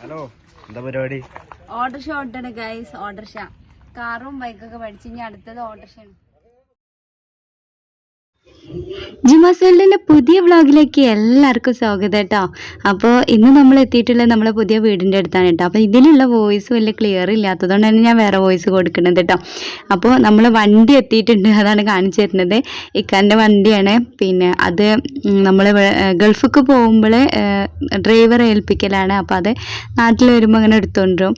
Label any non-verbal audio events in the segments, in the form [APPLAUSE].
Hello എന്താ പരിപാടി? ഓട്ടർഷ ഓട്ടാണ് guys ഓട്ടർഷ കാറും ബൈക്കൊക്കെ പഠിച്ചു ഇനി അടുത്തത് ഓട്ടർഷയാണ് ജിമാസ് വേൾഡിന്റെ പുതിയ വ്ളോഗിലേക്ക് എല്ലാവർക്കും സ്വാഗതം കേട്ടോ അപ്പോൾ ഇന്ന് നമ്മൾ എത്തിയിട്ടുള്ളത് നമ്മളെ പുതിയ വീടിന്റെ അടുത്താണ് കേട്ടോ. അപ്പോൾ ഇതിലുള്ള വോയിസ് വലിയ ക്ലിയർ ഇല്ലാത്തതുകൊണ്ട് തന്നെ ഞാൻ വേറെ വോയിസ് കൊടുക്കുന്നത് കേട്ടോ. അപ്പോൾ നമ്മൾ വണ്ടി എത്തിയിട്ടുണ്ട് അതാണ് കാണിച്ചു തരുന്നത്. ഇക്കാന്റെ വണ്ടിയാണ്. പിന്നെ അത് നമ്മൾ ഗൾഫിക്ക് പോകുമ്പോൾ ഡ്രൈവറെ ഏൽപ്പിക്കലാണ്. അപ്പോൾ അത് നാട്ടിൽ വരുമ്പോൾ അങ്ങനെ എടുത്തുകൊണ്ടിരും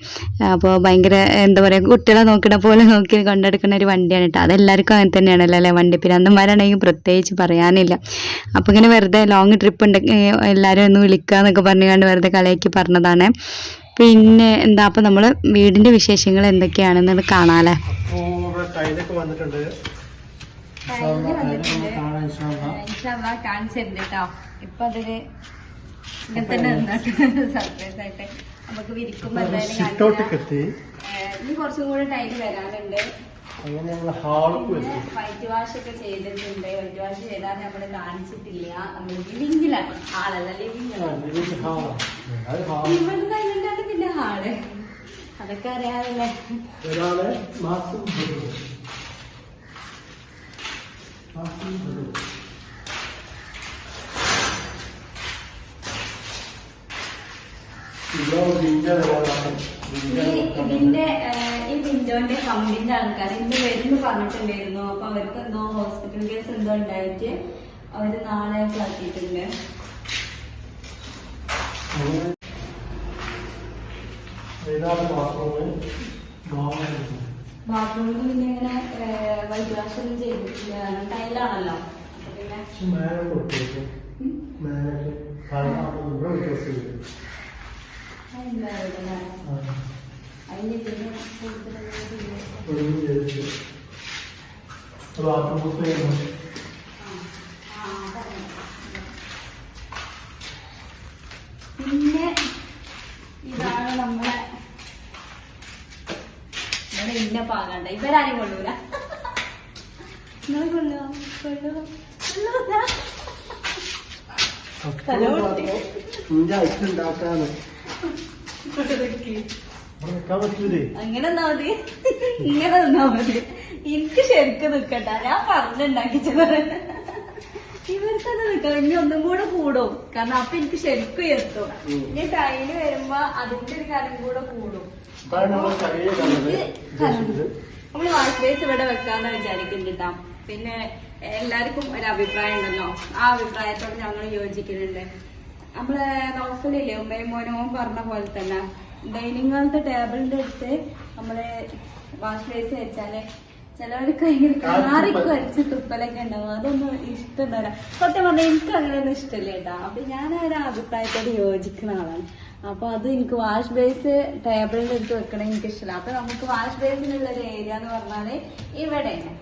അപ്പോൾ ഭയങ്കര എന്താ പറയുക കുട്ടികളെ നോക്കണ പോലെ നോക്കി കൊണ്ടെടുക്കുന്ന ഒരു വണ്ടിയാണ് കേട്ടോ. അതെല്ലാവർക്കും അങ്ങനെ തന്നെയാണല്ലോ അല്ലേ? വണ്ടി പിന്നെ പിരാന്തന്മാരാണെങ്കിൽ പ്രത്യേകിച്ച് പറയാനില്ല. അപ്പോൾ ഇങ്ങനെ വെറുതെ ലോങ് ട്രിപ്പ് ഉണ്ട് എല്ലാവരും ഒന്ന് വിളിക്കുക എന്നൊക്കെ പറഞ്ഞുകൊണ്ട് വെറുതെ കളയാക്കി പറഞ്ഞതാണ്. പിന്നെ എന്താ അപ്പം നമ്മൾ വീടിന്റെ വിശേഷങ്ങൾ എന്തൊക്കെയാണെന്നത് കാണാമല്ലേ. കാണിച്ചിട്ടുണ്ട് കേട്ടോ ഇപ്പൊ അതിൽ ഇങ്ങനെ തന്നെ സർപ്രൈസ് ആയിട്ട്. നമുക്ക് വിരിക്കുമ്പോ എന്തായാലും കുറച്ചും കൂടെ ടൈം വരാനുണ്ട്. അങ്ങനെ ഞങ്ങൾ ഹാളും പിന്നെ എത്തി വൈറ്റ് വാഷ് ഒക്കെ ചെയ്തിട്ടുണ്ട്. വൈറ്റ് വാഷ് ചെയ്താൽ നമ്മൾ കാണിച്ചിട്ടില്ല. ലിവിങ്ങിലാണ് ഹാളല്ല പിന്നെ ഹാൾ. അതൊക്കെ അറിയാമല്ലേ ഒരാൾ മാസം. ഇതോ ജിഞ്ചർ ഇതിന്റെ ഈ വിൻഡോന്റെ കമ്പിന്റെ ആൾക്കാർ ഇന്ന് വരുന്നു പറഞ്ഞിട്ടുണ്ടായിരുന്നു. അപ്പൊ അവർക്ക് എന്തോ ഹോസ്പിറ്റൽ കേസ് എന്തോ ഉണ്ടായിട്ട് അവർ നാളെ ആക്കിയിട്ടുണ്ട് ബാത്റൂമിൽ പിന്നെ ഇങ്ങനെ വൈറ്റ് വാഷ് ഒന്നും ചെയ്തിട്ടില്ല. ടൈലാണല്ലോ. പിന്നെ പിന്നെ ഇതാണ് നമ്മളെ ഇവിടെ ഇന്ന പാകണ്ട ഇവരാരും കൊള്ളൂല. നിങ്ങൾ കൊള്ളുക കൊള്ളുക കൊള്ളൂല തലമുട്ടി. നിന്റെ അങ്ങനെ നിന്നാ മതി. ഇങ്ങനെ നിന്നാ മതി. എനിക്ക് ശരിക്കും നിക്കട്ട ഞാൻ പറഞ്ഞുണ്ടാക്കിച്ചത്. ഇവർക്കത് നിക്കണം. ഇനി ഒന്നും കൂടെ കൂടും. കാരണം അപ്പൊ എനിക്ക് ശരിക്കും എത്തും. ഇനി ടൈൽ വരുമ്പോ അതിന്റെ ഒരു കാര്യം കൂടെ കൂടും. നമ്മൾ വാഷ് ബേസ് ഇവിടെ വെക്കാന്ന് വിചാരിക്കുന്നുണ്ടാ പിന്നെ എല്ലാവർക്കും ഒരു അഭിപ്രായം ഉണ്ടല്ലോ. ആ അഭിപ്രായത്തോട് ഞങ്ങൾ യോജിക്കുന്നുണ്ട്. നമ്മളെ നോഫലില്ലേ ഉമ്മയും മോനവും പറഞ്ഞ പോലെ തന്നെ. ഡൈനിങ് ഹാളത്തെ ടേബിളിന്റെ അടുത്ത് നമ്മൾ വാഷ് ബേസ് വെച്ചാൽ ചിലവർക്ക് ഭയങ്കര കാറിക്ക് അടിച്ച് തുപ്പലൊക്കെ ഉണ്ടാവും. അതൊന്നും ഇഷ്ടമല്ല. സത്യം പറഞ്ഞാൽ എനിക്ക് അങ്ങനെയൊന്നും ഇഷ്ടമില്ല കേട്ടോ. അപ്പൊ ഞാൻ ഒരു അഭിപ്രായത്തോട് യോജിക്കുന്ന ആളാണ്. അപ്പൊ അത് എനിക്ക് വാഷ് ബേസ് ടേബിളിന്റെ അടുത്ത് വെക്കണേ എനിക്ക് ഇഷ്ടമില്ല. അപ്പൊ നമുക്ക് വാഷ് ബേസിനുള്ള ഒരു ഏരിയ എന്ന് പറഞ്ഞാൽ ഇവിടെയാണ്.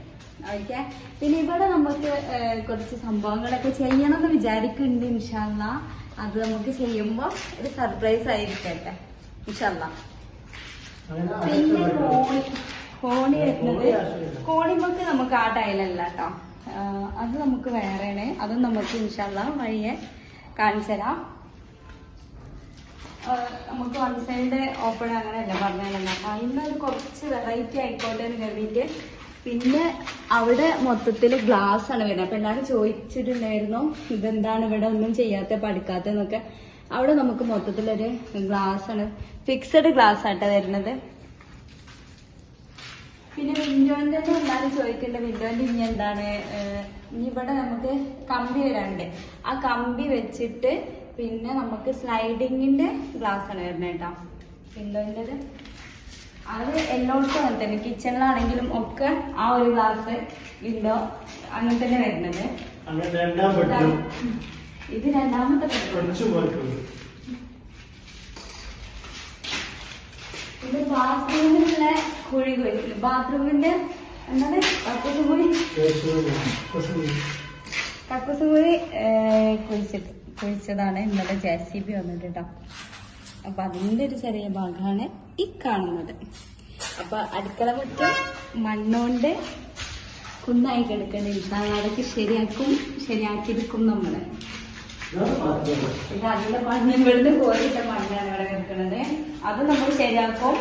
ഓക്കെ? പിന്നെ ഇവിടെ നമുക്ക് കുറച്ച് സംഭവങ്ങളൊക്കെ ചെയ്യണം എന്ന് വിചാരിക്കുന്നുണ്ട് ഇൻഷാല്ല അത് നമുക്ക് ചെയ്യുമ്പോ ഒരു സർപ്രൈസ് ആയിരിക്കട്ടെ. ഇൻഷാല്ല പിന്നെ കോണി കോണി വരുന്നത്. കോണിമൊക്കെ നമുക്ക് ആ ടൈലല്ല കേട്ടോ അത് നമുക്ക് വേറെയാണ്. അത് നമുക്ക് ഇൻഷാല്ല വഴിയെ കാണിച്ചു തരാം. നമുക്ക് വൺ സൈഡ് ഓപ്പൺ അങ്ങനെയല്ല പറഞ്ഞതല്ല അപ്പൊ ഇന്ന് കുറച്ച് വെറൈറ്റി ആയിക്കോട്ടെ എന്ന് കരുതിയിട്ട് പിന്നെ അവിടെ മൊത്തത്തിൽ ഗ്ലാസ് ആണ് വരുന്നത്. അപ്പൊ എല്ലാവരും ചോദിച്ചിട്ടുണ്ടായിരുന്നു ഇതെന്താണ് ഇവിടെ ഒന്നും ചെയ്യാത്ത പഠിക്കാത്തെന്നൊക്കെ അവിടെ നമുക്ക് മൊത്തത്തിലൊരു ഗ്ലാസ് ആണ്. ഫിക്സഡ് ഗ്ലാസ് ആട്ടോ വരുന്നത്. പിന്നെ വിൻഡോന്റെ എല്ലാവരും ചോദിക്കേണ്ട. വിൻഡോന്റെ ഇനി എന്താണ്? ഇനി ഇവിടെ നമുക്ക് കമ്പി വരാണ്ട് ആ കമ്പി വെച്ചിട്ട് പിന്നെ നമുക്ക് സ്ലൈഡിങ്ങിന്റെ ഗ്ലാസ് ആണ് വരുന്നത് കേട്ടോ. വിൻഡോന്റേത് അത് എല്ലായിടത്തും അങ്ങനെ തന്നെ കിച്ചണിലാണെങ്കിലും ഒക്കെ ആ ഒരു ഗ്ലാസ് വിൻഡോ അങ്ങനെ തന്നെ വരുന്നത്. ഇത് രണ്ടാമത്തെ ഇത് ബാത്റൂമിലുള്ള കുഴി കുഴിച്ചില്ല ബാത്റൂമിന്റെ എന്താണ്? കക്കൂസ് കുഴി കക്കൂസ് കുഴി ഏഹ്, കുഴിച്ചിട്ട് കുഴിച്ചതാണ്. ഇന്നലെ ജെ സി ബി വന്നിട്ട് കേട്ടോ അപ്പൊ അതിന്റെ ഒരു ചെറിയ ഭാഗമാണ് ഈ കാണുന്നത്. അപ്പൊ അടുക്കള മുറ്റം മണ്ണോണ്ട് കുന്നായി കിടക്കണില്ല അതൊക്കെ ശരിയാക്കും ശരിയാക്കിയിരിക്കും ബാത്റൂം. ഇത് അതിന്റെ മണ്ണ് ഇവിടുന്ന് കോരിട്ട മണ്ണാണ് ഇവിടെ കിടക്കുന്നത് അത് നമ്മൾ ശരിയാക്കും.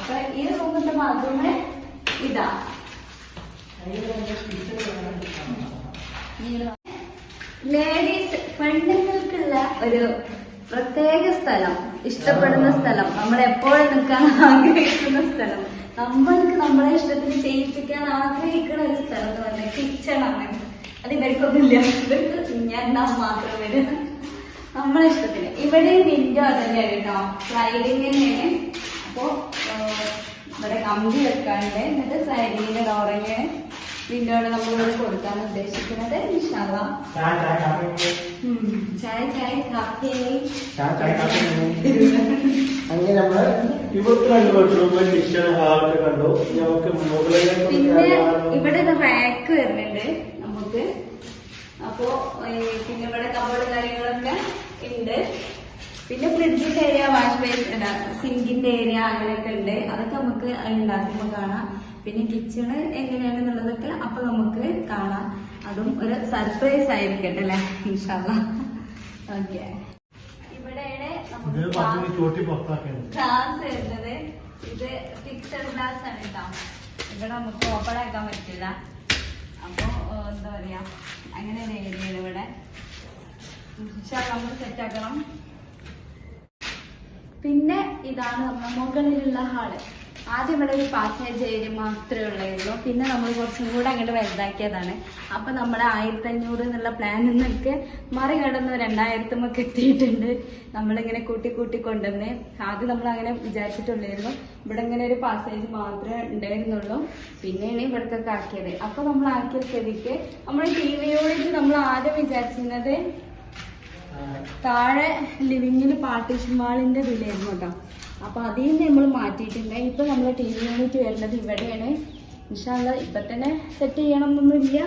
അപ്പൊ ഈ റൂമിന്റെ ബാത്റൂമ് ഇതാ. ലേഡീസ് പെണ്ണുങ്ങൾക്കുള്ള ഒരു പ്രത്യേക സ്ഥലം ഇഷ്ടപ്പെടുന്ന സ്ഥലം നമ്മൾ എപ്പോഴും നിൽക്കാൻ ആഗ്രഹിക്കുന്ന സ്ഥലം. നമ്മൾക്ക് നമ്മളെ ഇഷ്ടത്തിന് ചെയ്യിപ്പിക്കാൻ ആഗ്രഹിക്കുന്ന ഒരു സ്ഥലം എന്ന് പറഞ്ഞാൽ കിച്ചണാണ് അത് ഇവർക്കൊന്നുമില്ല. ഇവർക്ക് ഞാൻ മാത്രം വരും. നമ്മളെ ഇഷ്ടത്തിന്. ഇവിടെ വിൻഡോ തന്നെയാണ് കേട്ടോ സ്ലൈഡിങ് തന്നെയാണ്. അപ്പോ ഇവിടെ കമ്പി വെക്കാണ്ട് എന്നിട്ട് സ്ലൈഡിങ്ങിന്റെ ഡോറിങ് വിൻഡോയുടെ നമ്മളിവിടെ കൊടുക്കാൻ ഉദ്ദേശിക്കുന്നത് ഇൻഷാല്ല ചായ, ചായ, കാപ്പി. അങ്ങനെ നമ്മൾ കിച്ചൺ ഹാളൊക്കെ കണ്ടു. നമുക്ക് മുകളിലേക്ക് പിന്നെ ഇവിടെ റാക്ക് വരുന്നുണ്ട് നമുക്ക്. അപ്പോ പിന്നെ ഇവിടെ കബോർഡ് കാര്യങ്ങളൊക്കെ ഉണ്ട്. പിന്നെ ഫ്രിഡ്ജിന്റെ ഏരിയ വാഷ് ബേസ് സിങ്കിന്റെ ഏരിയ അങ്ങനെയൊക്കെ ഉണ്ട്. അതൊക്കെ നമുക്ക് ഉണ്ടാക്കുമ്പോൾ കാണാം. പിന്നെ കിച്ചണ് എങ്ങനെയാണെന്നുള്ളതൊക്കെ അപ്പൊ നമുക്ക് കാണാം. അതും ഒരു സർപ്രൈസ് ആയിരിക്കട്ടെ അല്ലെ? ഇൻഷാല്ല ഓക്കെ ഇവിടെയാണ് നമുക്ക് ഗ്ലാസ് വരുന്നത്. ഇത് ഫിക്സഡ് ഗ്ലാസ് ആണ് കേട്ടോ ഇവിടെ നമുക്ക് ഓപ്പൺ ആക്കാൻ പറ്റില്ല. അപ്പോ എന്താ പറയാ? അങ്ങനെ ഒരു ഏരിയയാണ് ഇവിടെ നമ്മൾ സെറ്റ് ആക്കണം. പിന്നെ ഇതാണ് നമ്മുടെ മുകളിലുള്ള ഹാൾ. ആദ്യം ഇവിടെ ഒരു പാസേജ് ഏരിയ മാത്രമേ ഉള്ളായിരുന്നു. പിന്നെ നമ്മൾ കുറച്ചും കൂടെ അങ്ങോട്ട് വലുതാക്കിയതാണ്. അപ്പൊ നമ്മുടെ ആയിരത്തി അഞ്ഞൂറ് എന്നുള്ള പ്ലാനിൽ നിന്നൊക്കെ മറികടന്ന് രണ്ടായിരത്തുമൊക്കെ എത്തിയിട്ടുണ്ട് നമ്മളിങ്ങനെ കൂട്ടി കൂട്ടി കൊണ്ടുവന്ന് ആദ്യം നമ്മൾ അങ്ങനെ വിചാരിച്ചിട്ടുള്ളായിരുന്നു. ഇവിടെ ഇങ്ങനെ ഒരു പാസേജ് മാത്രമേ ഉണ്ടായിരുന്നുള്ളൂ. പിന്നെയാണ് ഇവിടത്തൊക്കെ ആക്കിയത് അപ്പൊ നമ്മൾ ആക്കിയ സ്ഥിതിക്ക് നമ്മൾ ടി വി യൂണിറ്റ് നമ്മൾ ആദ്യം വിചാരിച്ചിരുന്നത് താഴെ ലിവിങ്ങിൽ പാർട്ടീഷൻ വാളിന്റെ ഇതിലായിരുന്നു കേട്ടോ. അപ്പൊ അതിൽ നിന്ന് നമ്മൾ മാറ്റിയിട്ടുണ്ട്. ഇപ്പൊ നമ്മൾ ടി വി യൂണിറ്റ് വരുന്നത് ഇവിടെയാണ്. ഇൻഷാല്ല ഇപ്പൊ തന്നെ സെറ്റ് ചെയ്യണം എന്നൊന്നുമില്ല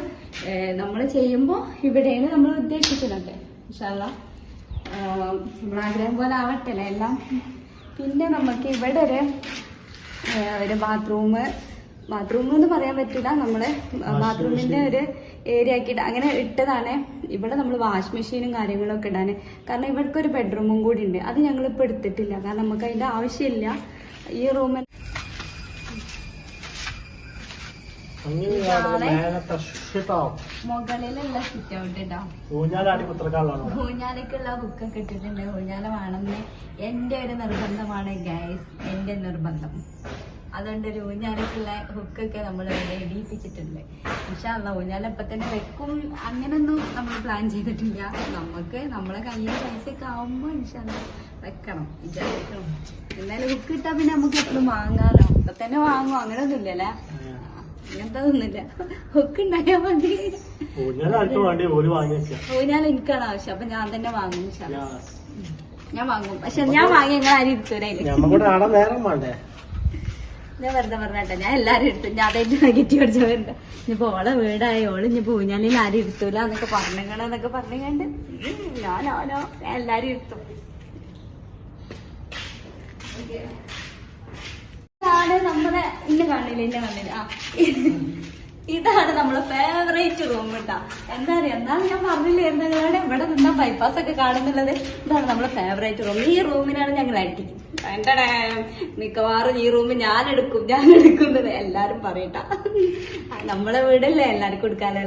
നമ്മൾ ചെയ്യുമ്പോൾ ഇവിടെയാണ് നമ്മൾ ഉദ്ദേശിക്കുന്നത്. ഇൻഷാല്ല നമ്മൾ ആഗ്രഹം പോലെ ആവട്ടെ എല്ലാം? പിന്നെ നമുക്ക് ഇവിടെ ഒരു ഒരു ബാത്റൂം ബാത്റൂം എന്ന് പറയാൻ പറ്റില്ല. നമ്മൾ ബാത്റൂമിന്റെ ഒരു ഏരിയ ആക്കിയിട്ട് അങ്ങനെ ഇട്ടതാണ്. ഇവിടെ നമ്മൾ വാഷ് മെഷീനും കാര്യങ്ങളൊക്കെ ഇടാൻ കാരണം ഇവിടേക്ക് ഒരു ബെഡ്റൂമും കൂടി ഉണ്ട്. അത് ഞങ്ങൾ ഇപ്പൊ എടുത്തിട്ടില്ല. കാരണം നമുക്ക് അതിന്റെ ആവശ്യമില്ല. ഈ റൂമിൽ മുകളിലുള്ള സിറ്റ് ഔട്ട് ഇടാം. ഊഞ്ഞാലക്കുള്ള ഹുക്കൊക്കെ ഇട്ടിട്ടുണ്ട്. ഊഞ്ഞാല വേണമെന്ന് എന്റെ ഒരു നിർബന്ധമാണ് ഗൈസ് എന്റെ നിർബന്ധം. അതുകൊണ്ട് ഒരു ഊഞ്ഞാലക്കുള്ള ഹുക്കൊക്കെ നമ്മൾ ഇടിയിപ്പിച്ചിട്ടുണ്ട്. പക്ഷെ അല്ല ഊഞ്ഞാൽ തന്നെ വെക്കും. അങ്ങനൊന്നും നമ്മൾ പ്ലാൻ ചെയ്തിട്ടില്ല. നമുക്ക് നമ്മളെ കയ്യിൽ പൈസ ഒക്കെ ആവുമ്പോ ഇൻഷാല്ല വെക്കണം. വിചാരിക്കണം. എന്നാലും ഹുക്ക് ഇട്ടാ പിന്നെ നമുക്ക് എപ്പോഴും വാങ്ങാലോ. ഇപ്പൊ തന്നെ വാങ്ങും. അങ്ങനൊന്നും ഇല്ലല്ലേ അങ്ങനത്തെ ഒന്നുമില്ല. ഹുക്ക് ഉണ്ടായാൽ മതി. ഊഞ്ഞാൽ എനിക്കാണ് ആവശ്യം. അപ്പൊ ഞാൻ തന്നെ വാങ്ങും. ഞാൻ വാങ്ങും. പക്ഷെ ഞാൻ വാങ്ങി നിങ്ങൾ ആരും എടുത്തൂരായില്ല ഞാൻ വെറുതെ പറഞ്ഞാട്ടെ ഞാൻ എല്ലാരും എടുത്തു. ഞാൻ അതായിട്ട് നെഗറ്റീവ് അടിച്ച വരണ്ട ഇനിയിപ്പോ ഓളെ വീടായി ഓൾ ഇനി പൂഞ്ഞാലിൽ ആരും ഇരുത്തൂല എന്നൊക്കെ പറഞ്ഞെന്നൊക്കെ പറഞ്ഞുകൊണ്ട് ഞാനോ ഞാൻ എല്ലാരും ഇരുത്തും. നമ്മുടെ ഇന്ന കാണില്ല ഇന്ന കണ്ണില്ല ആ ഇതാണ് നമ്മളെ ഫേവറേറ്റ് റൂം കേട്ടാ എന്താ പറയാ എന്നാലും ഞാൻ പറഞ്ഞില്ലേ? എന്താണ്? ഇവിടെ നിന്നാ ബൈപ്പാസ് ഒക്കെ കാണുന്നുള്ളത്. ഇതാണ് നമ്മളെ ഫേവറേറ്റ് റൂം ഈ റൂമിനാണ് ഞങ്ങൾ അടിക്കും എന്റെ മിക്കവാറും ഈ റൂം ഞാൻ എടുക്കും ഞാൻ എടുക്കുന്നത് എല്ലാരും പറയട്ടാ. നമ്മളെ വീടല്ലേ എല്ലാവർക്കും എടുക്കാലോ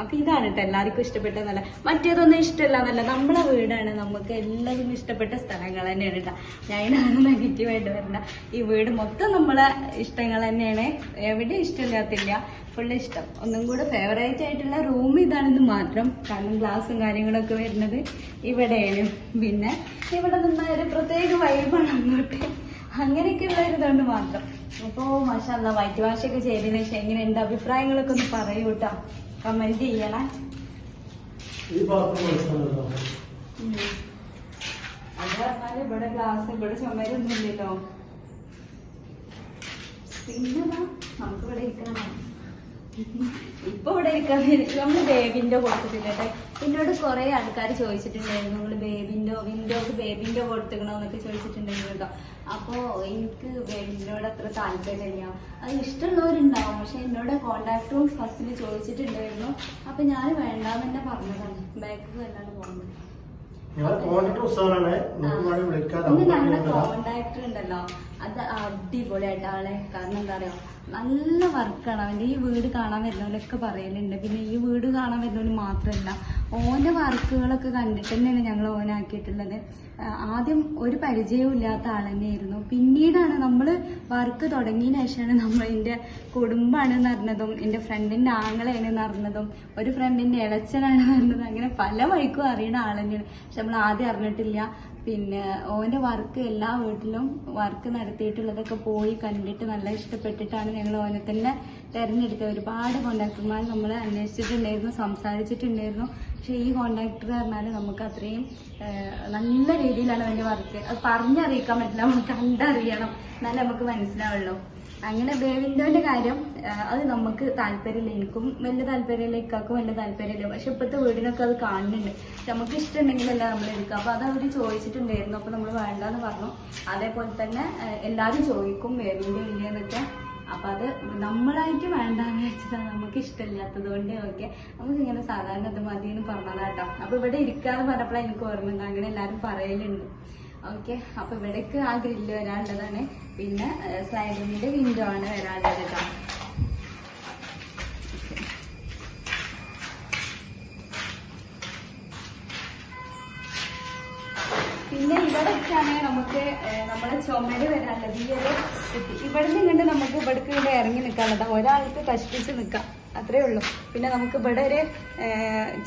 അപ്പൊ ഇതാണ് കേട്ടോ എല്ലാവർക്കും ഇഷ്ടപ്പെട്ട നല്ല മറ്റേതൊന്നും ഇഷ്ടമല്ല എന്നല്ല നമ്മളെ വീടാണ്. നമുക്ക് എല്ലാവരും ഇഷ്ടപ്പെട്ട സ്ഥലങ്ങൾ തന്നെയാണ് കേട്ടോ ഞാനാണ് നെഗറ്റീവായിട്ട് വരണ്ട. ഈ വീട് മൊത്തം നമ്മളെ ഇഷ്ടങ്ങൾ തന്നെയാണ്. എവിടെ ഇഷ്ടമില്ലാത്തില്ല. ഫുള്ള് ഇഷ്ടം. ഒന്നും കൂടെ ഫേവറേറ്റ് ആയിട്ടുള്ള റൂം ഇതാണെന്ന് മാത്രം കാരണം ഗ്ലാസും കാര്യങ്ങളൊക്കെ വരുന്നത് ഇവിടെയാണ്. പിന്നെ ഇവിടെ നിന്ന ഒരു പ്രത്യേക വൈബാണ് അങ്ങോട്ട്. അങ്ങനെയൊക്കെ ഒരു ഇതുകൊണ്ട് മാത്രം. അപ്പോൾ മാഷല്ല വൈറ്റ് വാഷൊക്കെ ചെയ്തതിന് ശേഷം എങ്ങനെ എന്റെ അഭിപ്രായങ്ങളൊക്കെ ഒന്ന് പറയൂ കേട്ടോ കമന്റ് ചെയ്യണേ. അത് പറഞ്ഞാൽ ഇവിടെ ഗ്ലാസ് ഇവിടെ ചുമരൊന്നുമില്ലല്ലോ. പിന്നെ നമുക്ക് ഇവിടെ ഇരിക്കണം. ഇപ്പൊ ഇവിടെ ഇരിക്കാൻ നമ്മൾ ബേബിന്റെ കൊടുത്തിട്ടില്ലേ എന്നോട് കുറെ ആൾക്കാർ ചോദിച്ചിട്ടുണ്ടായിരുന്നു. നമ്മൾ ബേബിന്റെ വിൻഡോക്ക് ബേബിന്റെ കൊടുത്തിക്കണോന്നൊക്കെ ചോദിച്ചിട്ടുണ്ടായിരുന്നു കേട്ടോ. അപ്പോ എനിക്ക് ബേബിന്റോട് അത്ര താല്പര്യമില്ല. അത് ഇഷ്ടമുള്ളവരുണ്ടാവും. പക്ഷെ എന്നോട് കോണ്ടാക്ടും ഫസ്റ്റിൽ ചോദിച്ചിട്ടുണ്ടായിരുന്നു. അപ്പൊ ഞാൻ വേണ്ടാന്ന് തന്നെ പറഞ്ഞതാണ് ബാക്ക് വല്ലാണ്ട് പോകുന്നത്. കോണ്ടാക്ടർ ഉണ്ടല്ലോ. അത് അടിപൊളിയായിട്ട് ആളെ. കാരണം എന്താ പറയാ നല്ല വർക്കാണ്. അവന്റെ ഈ വീട് കാണാൻ വരുന്നവരൊക്കെ പറയലുണ്ട്. പിന്നെ ഈ വീട് കാണാൻ വരുന്നവര് മാത്രമല്ല ഓന്റെ വർക്കുകളൊക്കെ കണ്ടിട്ട് തന്നെയാണ് ഞങ്ങൾ ഓനാക്കിയിട്ടുള്ളത്. ആദ്യം ഒരു പരിചയവും ഇല്ലാത്ത ആൾ തന്നെയായിരുന്നു പിന്നീടാണ് നമ്മൾ വർക്ക് തുടങ്ങിയ ശേഷമാണ് നമ്മൾ എന്റെ കുടുംബമാണെന്ന് അറിഞ്ഞതും എന്റെ ഫ്രണ്ടിന്റെ ആങ്ങളെയാണെന്ന് അറിഞ്ഞതും ഒരു ഫ്രണ്ടിന്റെ ഇളച്ചനാണെന്ന് അറിഞ്ഞതും അങ്ങനെ പല വഴിക്കും അറിയുന്ന ആൾ തന്നെയാണ്. പക്ഷെ നമ്മൾ ആദ്യം അറിഞ്ഞിട്ടില്ല. പിന്നെ ഓന്റെ വർക്ക് എല്ലാ വീട്ടിലും വർക്ക് നടത്തിയിട്ടുള്ളതൊക്കെ പോയി കണ്ടിട്ട് നല്ല ഇഷ്ടപ്പെട്ടിട്ടാണ് ഞങ്ങൾ ഓനെ തന്നെ തിരഞ്ഞെടുത്തത്. ഒരുപാട് കോണ്ടാക്ടർമാർ നമ്മൾ അന്വേഷിച്ചിട്ടുണ്ടായിരുന്നു സംസാരിച്ചിട്ടുണ്ടായിരുന്നു. പക്ഷേ ഈ കോണ്ടാക്ടർ പറഞ്ഞാൽ നമുക്ക് അത്രയും നല്ല രീതിയിലാണ് അവന്റെ വർക്ക് അത് പറഞ്ഞറിയിക്കാൻ പറ്റില്ല കണ്ടറിയണം. എന്നാലേ നമുക്ക് മനസ്സിലാവുള്ളൂ. അങ്ങനെ ബേവിൻഡോന്റെ കാര്യം അത് നമുക്ക് താല്പര്യമില്ല. എനിക്കും വലിയ താല്പര്യമില്ല ഇക്കാക്കും വലിയ താല്പര്യമില്ല. പക്ഷെ ഇപ്പോഴത്തെ വീടിനൊക്കെ അത് കാണുന്നുണ്ട്. നമുക്ക് ഇഷ്ടമുണ്ടെങ്കിലല്ല നമ്മൾ എടുക്കുക. അപ്പൊ അത് അവർ ചോദിച്ചിട്ടുണ്ടായിരുന്നു. അപ്പൊ നമ്മൾ വേണ്ടാന്ന് പറഞ്ഞു. അതേപോലെ തന്നെ എല്ലാവരും ചോദിക്കും വേവിന്റെ ഇല്ലയെന്നൊക്കെ അപ്പൊ അത് നമ്മളായിട്ട് വേണ്ടാന്ന് വെച്ചതാണ് നമുക്ക് ഇഷ്ടമില്ലാത്തത് കൊണ്ട് ഓക്കെ. നമുക്ക് ഇങ്ങനെ സാധാരണ അത് മതി എന്ന് പറഞ്ഞതാട്ടോ അപ്പൊ ഇവിടെ ഇരിക്കാന്ന് പറഞ്ഞപ്പോഴാണ് എനിക്ക് ഓർമ്മ അങ്ങനെ എല്ലാരും പറയലുണ്ട്. ഓക്കെ. അപ്പൊ ഇവിടേക്ക് ആ ഗ്രില്ല് വരാനുള്ളതാണ്. പിന്നെ സ്ലൈഡിന്റെ വിൻഡോ ആണ് വരാനുള്ളത് കേട്ടോ പിന്നെ വെച്ചാണെങ്കിൽ നമുക്ക് നമ്മുടെ ചുമര് വരാനുള്ളത് ഈ ഒരു ഇവിടെ നിന്ന് ഇങ്ങോട്ട് നമുക്ക് ഇവിടേക്ക് ഇവിടെ ഇറങ്ങി നിൽക്കാനുള്ളത് ഒരാൾക്ക് കഷ്ടിച്ച് നിൽക്കാം. അത്രേ ഉള്ളൂ. പിന്നെ നമുക്ക് ഇവിടെ ഒരു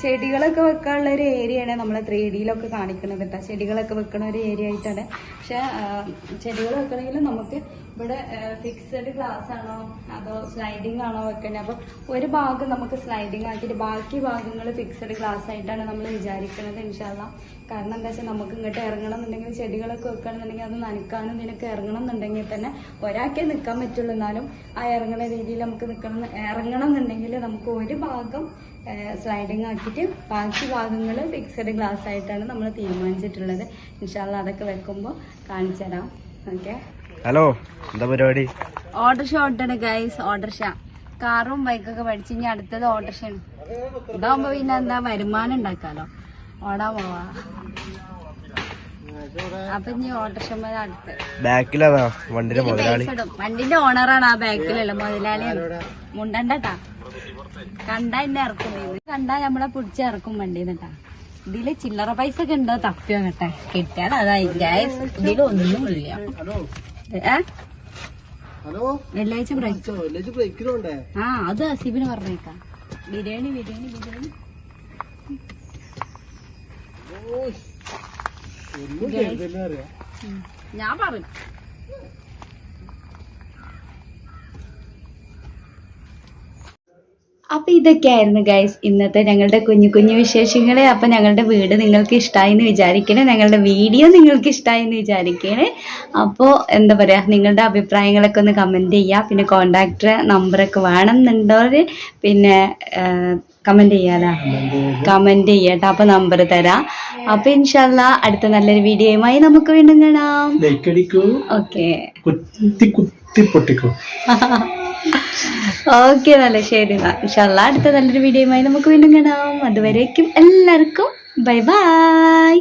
ചെടികളൊക്കെ വെക്കാനുള്ള ഒരു ഏരിയയാണ് നമ്മൾ ത്രീ ഡിയിലൊക്കെ കാണിക്കുന്നത് കേട്ടോ. ചെടികളൊക്കെ വെക്കണ ഒരു ഏരിയ ആയിട്ടാണ്. പക്ഷെ ചെടികൾ വെക്കണമെങ്കിൽ നമുക്ക് ഇവിടെ ഫിക്സഡ് ഗ്ലാസ് ആണോ അതോ സ്ലൈഡിങ് ആണോ വെക്കണേ അപ്പോൾ ഒരു ഭാഗം നമുക്ക് സ്ലൈഡിങ് ആക്കിയിട്ട് ബാക്കി ഭാഗങ്ങൾ ഫിക്സഡ് ഗ്ലാസ് ആയിട്ടാണ് നമ്മൾ വിചാരിക്കുന്നത് ഇൻഷാല്ല കാരണം എന്താ വെച്ചാൽ നമുക്ക് ഇങ്ങോട്ട് ഇറങ്ങണം എന്നുണ്ടെങ്കിൽ ചെടികളൊക്കെ വെക്കണമെന്നുണ്ടെങ്കിൽ അത് നനക്കാനും ഇതിനൊക്കെ ഇറങ്ങണം എന്നുണ്ടെങ്കിൽ തന്നെ ഒരാൾക്കേ നിൽക്കാൻ പറ്റുള്ളൂ. എന്നാലും ആ ഇറങ്ങുന്ന രീതിയിൽ നമുക്ക് നിൽക്കണം ഇറങ്ങണം എന്നുണ്ടെങ്കിൽ നമുക്ക് ഒരു ഭാഗം സ്ലൈഡിങ് ആക്കിയിട്ട് ബാക്കി ഭാഗങ്ങൾ ഫിക്സഡ് ഗ്ലാസ് ആയിട്ടാണ് നമ്മൾ തീരുമാനിച്ചിട്ടുള്ളത്. ഇൻഷാല്ല അതൊക്കെ വെക്കുമ്പോൾ കാണിച്ചു തരാം. ഓക്കെ? ഹലോ എന്താ പരിപാടി? ഓട്ടർഷ ഓട്ടാണ് ഗൈസ് ഓട്ടർഷ കാറും ബൈക്കൊക്കെ പഠിച്ച് ഇനി അടുത്തത് ഓട്ടർഷയാണ് ഇതാവുമ്പോ പിന്നെ എന്താ വരുമാനം ഉണ്ടാക്കാലോ. ഓടാൻ പോവാ. അപ്പൊ ഇനി ഓട്ടർഷന്മാർ അടുത്ത്. ബാക്കിലതാ വണ്ടിയുടെ ഇതിന് മുതലാളി. വണ്ടിന്റെ ഓണറാണ് ആ ബാക്കിലല്ല മുതലാളിയാണ് മുണ്ടണ്ടട്ടാ. കണ്ടാ എന്നെ ഇറക്കും. കണ്ടാ നമ്മളെ പിടിച്ച് ഇറക്കും വണ്ടിന്നിട്ടാ ഇതിൽ ചില്ലറ പൈസ ഒക്കെ ഉണ്ടോ തപ്പിയോ കേട്ടെ കിട്ടിയാൽ അതായി ഇതിലൊന്നും ഇതിലൊന്നുമില്ല. ഹലോ? വെള്ളിയാഴ്ച ബ്രേക്ക് വില്ലേജ് ബ്രേക്കിലുണ്ടേ ആ അത് സിബിന് പറഞ്ഞേക്കാം. ബിരിയാണി ബിരിയാണി ബിരിയാണി. ഞാൻ പറഞ്ഞു അപ്പൊ ഇതൊക്കെയായിരുന്നു ഗൈസ് ഇന്നത്തെ ഞങ്ങളുടെ കുഞ്ഞു കുഞ്ഞു വിശേഷങ്ങൾ അപ്പൊ ഞങ്ങളുടെ വീട് നിങ്ങൾക്ക് ഇഷ്ടമായി എന്ന് വിചാരിക്കണേ. ഞങ്ങളുടെ വീഡിയോ നിങ്ങൾക്ക് ഇഷ്ടമായി എന്ന് വിചാരിക്കണേ. അപ്പോൾ എന്താ പറയാ നിങ്ങളുടെ അഭിപ്രായങ്ങളൊക്കെ ഒന്ന് കമന്റ് ചെയ്യുക പിന്നെ കോണ്ടാക്ടർ നമ്പറൊക്കെ വേണമെന്നുണ്ടോ പിന്നെ കമന്റ് ചെയ്യാലോ? കമന്റ് ചെയ്യട്ടോ. അപ്പൊ നമ്പർ തരാം. അപ്പൊ ഇൻഷാല്ല അടുത്ത നല്ലൊരു വീഡിയോയുമായി നമുക്ക് വീണ്ടും കാണാം. ഓക്കെ കുത്തി കുത്തി പൊട്ടിക്കൂ. [LAUGHS] ഓക്കെ നല്ല ശരി. ഇൻഷാല്ല അടുത്ത നല്ലൊരു വീഡിയോയുമായി നമുക്ക് വീണ്ടും കാണാം. അതുവരേക്കും എല്ലാവർക്കും ബൈ ബൈ